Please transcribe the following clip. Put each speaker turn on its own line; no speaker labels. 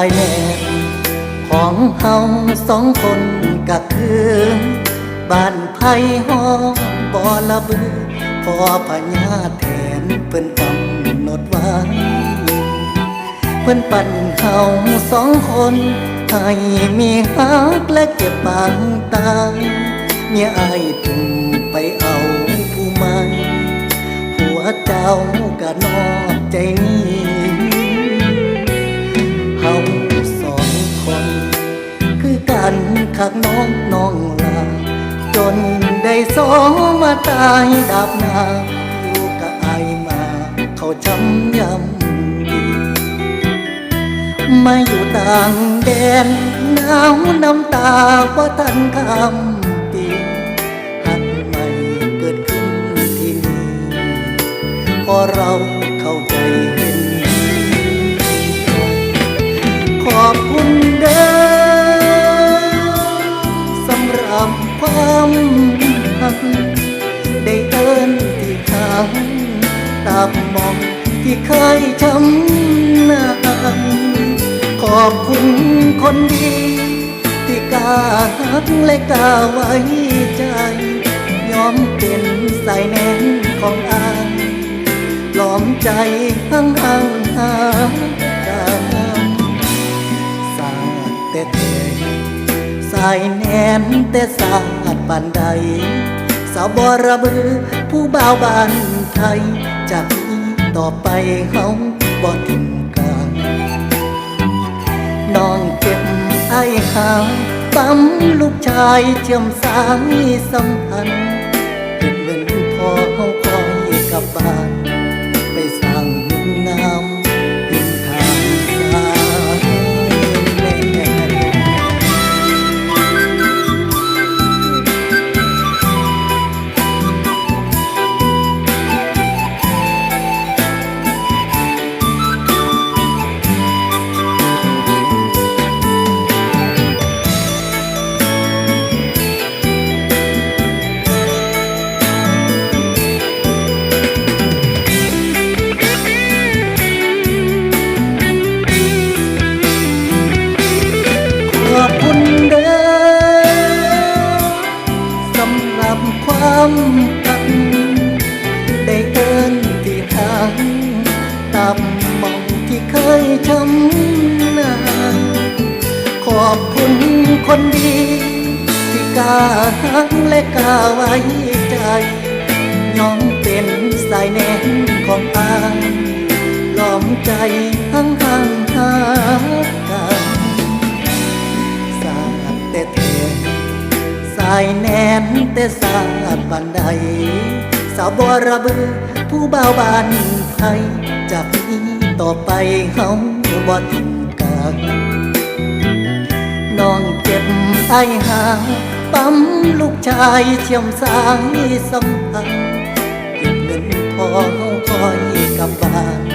ายแนบของเฮาสองคนก็คือ บ้านไผ่ห้องบ่อละบือพอพญาแทนเพิ่นกำหนดไว้เพิ่นปั่นเฮาสองคนให้มีฮักและเก็บบางตาเมียอายถึงไปเอาผู้ใหม่ผัวเจ้าก็นอกใจนี้ อมาตายดับนาอยู่กับไอมา เขาช้ำยำดีมาอยู่ต่างแดนหนาวน้ำตาว่าทันคำปีหักใหม่เกิดขึ้นที่นี่พอเราเข้าใจเห็น ขอบคุณเด้อสำหรับความหัก ได้เอินที่ขางตามมองที่เคยช้ำน้ำขอบคุณคนดี ที่กล้าหักและกล้าไว้ใจ ยอมเป็นสายแน่นของอายล้อมใจห่างห่างหากันสาดแต่เทสายแนนแต่สาดปานใด สาวบรบือ ผู้บ่าวบ้านไทย จากนี้ต่อไปเขาบ่ทิ้งกันน้องเก็บไอ้หาปั๊มลูกชายเชื่อมสายสัมพันธ์ ยช้ำนานขอบคุณคนดี ที่กล้าหักและกล้าไว้ใจยอมเป็นสายแน่นของอายล้อมใจห่างห่างหากันสาดแต่เทสายแนนแต่สาดบันไดสาวบรบือผู้บ่าวบานไทยจากนี้ ต่อไปเขาบ่ทิ้งกันน้องเจ็บไอหาปั๊มลูกชายเชื่อมสายสัมพันธ์เก็บเงินพอคอยกลับบ้าน